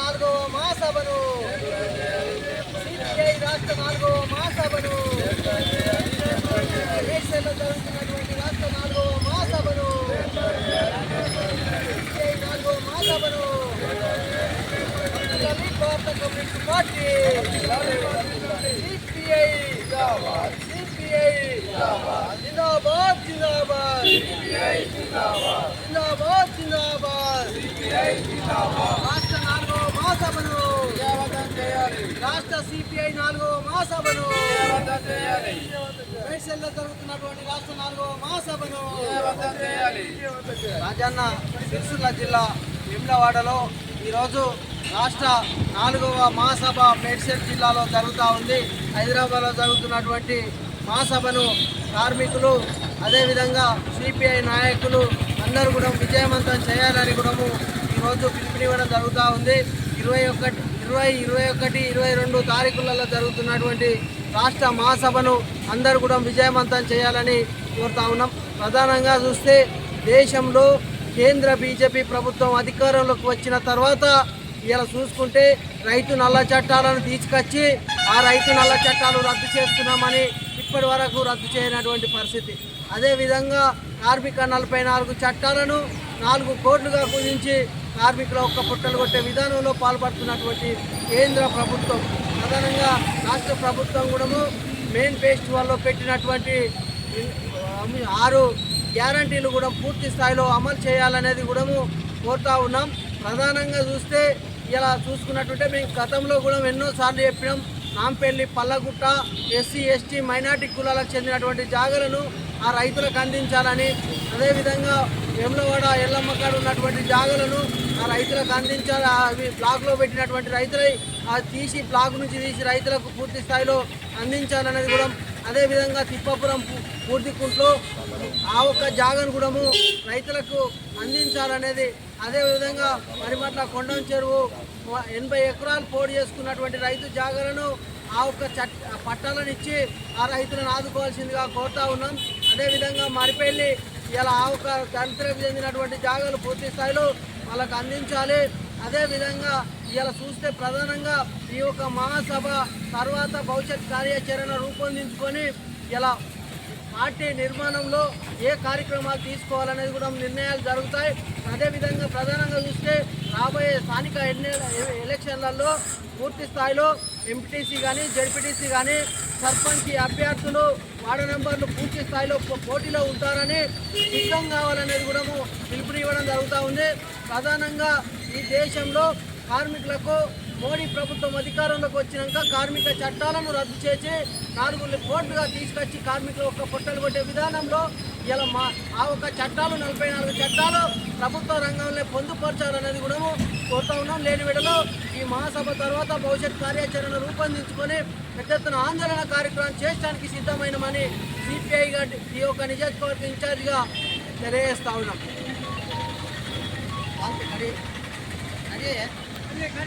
నాలుగవ మహాసభను. సిపిఐ రాష్ట్ర నాలుగవ మహాసభను. దేశంలో జరుగుతున్నటువంటి రాష్ట్ర నాలుగవ మహాసభను. సిపిఐ నాలుగవ మహాసభను. Dalit Bharat communist party. CPI CPI జిందాబాద్. జిందాబాద్ జిందాబాద్. జిందాబాద్ జిందాబాద్ నాలుగవ మహాసభను సిపిఐ నాలుగవ మహాసభను మేడ్చల్లో జరుగుతున్నటువంటి రాష్ట్ర నాలుగవ మహాసభను రాజన్న సిరిసిల్ల జిల్లా విమ్లవాడలో ఈరోజు రాష్ట్ర నాలుగవ మహాసభ మేడ్చల్ జిల్లాలో జరుగుతూ ఉంది. హైదరాబాద్లో జరుగుతున్నటువంటి మహాసభను కార్మికులు అదేవిధంగా సిపిఐ నాయకులు అందరూ కూడా విజయవంతం చేయాలని కూడా ఈరోజు పిలుపునివ్వడం జరుగుతూ ఉంది. ఇరవై ఒకటి ఇరవై ఇరవై ఒకటి ఇరవై రెండు తారీఖులలో జరుగుతున్నటువంటి రాష్ట్ర మహాసభను అందరూ కూడా విజయవంతం చేయాలని కోరుతా ఉన్నాం. ప్రధానంగా చూస్తే దేశంలో కేంద్ర బీజేపీ ప్రభుత్వం అధికారంలోకి వచ్చిన తర్వాత ఇలా చూసుకుంటే రైతు నల్ల చట్టాలను తీసుకొచ్చి ఆ రైతు నల్ల చట్టాలు రద్దు చేస్తున్నామని ఇప్పటి వరకు రద్దు చేయనటువంటి పరిస్థితి. అదేవిధంగా కార్మిక నలభై నాలుగు చట్టాలను నాలుగు కోట్లుగా కుదించి కార్మికుల ఒక్క పుట్టలు కొట్టే విధానంలో పాల్పడుతున్నటువంటి కేంద్ర ప్రభుత్వం ప్రధానంగా రాష్ట్ర ప్రభుత్వం కూడా మెయిన్ ఫెస్టివల్లో పెట్టినటువంటి ఆరు గ్యారంటీలు కూడా పూర్తి స్థాయిలో అమలు చేయాలనేది కూడా కోరుతా ఉన్నాం. ప్రధానంగా చూస్తే ఇలా చూసుకున్నట్టుంటే మేము గతంలో కూడా ఎన్నోసార్లు చెప్పినాం. Nampally Pallagutta SC ST minority కులాలకు చెందినటువంటి జాగలను ఆ రైతులకు అందించాలని అదేవిధంగా ఎమ్లవాడ ఎల్లమ్మకాడ ఉన్నటువంటి జాగలను ఆ రైతులకు అందించాలి. అవి బ్లాక్లో పెట్టినటువంటి రైతులై ఆ తీసి బ్లాక్ నుంచి తీసి రైతులకు పూర్తి స్థాయిలో అందించాలనేది కూడా అదేవిధంగా తిప్పాపురం పూర్తికుంట్లో ఆ ఒక్క జాగను కూడా రైతులకు అందించాలనేది అదేవిధంగా మరిమట్ల కొండం చెరువు ఎనభై ఎకరాలు పోటీ చేసుకున్నటువంటి రైతు జాగలను ఆ ఒక్క చట్ పట్టాలను ఇచ్చి ఆ రైతులను ఆదుకోవాల్సిందిగా కోరుతా ఉన్నాం. అదేవిధంగా మరిపెళ్ళి ఇలా ఆ ఒక్క దళితులకు చెందినటువంటి జాగాలు పూర్తి స్థాయిలో వాళ్ళకు అందించాలి. అదేవిధంగా ఇలా చూస్తే ప్రధానంగా ఈ యొక్క మహాసభ తర్వాత భవిష్యత్ కార్యాచరణ రూపొందించుకొని ఇలా పార్టీ నిర్మాణంలో ఏ కార్యక్రమాలు తీసుకోవాలనేది కూడా నిర్ణయాలు జరుగుతాయి. అదేవిధంగా ప్రధానంగా చూస్తే రాబోయే స్థానిక ఎన్ని- ఎలక్షన్లలో పూర్తి స్థాయిలో ఎంపీటీసీ కానీ జడ్పీటీసీ కానీ సర్పంచ్ అభ్యర్థులు వార్డు నెంబర్లు పూర్తి స్థాయిలో పోటీలో ఉంటారని సిద్ధం కావాలనేది కూడా పిలుపునివ్వడం జరుగుతూ ఉంది. ప్రధానంగా ఈ దేశంలో కార్మికులకు మోడీ ప్రభుత్వం అధికారంలోకి వచ్చినాక కార్మిక చట్టాలను రద్దు చేసి నాలుగు కోట్లుగా తీసుకొచ్చి కార్మికులు ఒక పొట్టలు కొట్టే విధానంలో ఇలా మా ఆ ఒక చట్టాలు నలభై నాలుగు చట్టాలు ప్రభుత్వ రంగంలో పొందుపరచాలనేది కూడా కోరుతా ఉన్నాం. లేని విడలో ఈ మహాసభ తర్వాత భవిష్యత్ కార్యాచరణ రూపొందించుకొని పెద్ద ఎత్తున ఆందోళన కార్యక్రమం చేయడానికి సిద్ధమైనమని సిపిఐ గారి ఈ యొక్క నియోజకవర్గ ఇన్ఛార్జిగా తెలియజేస్తా ఉన్నాం. ready?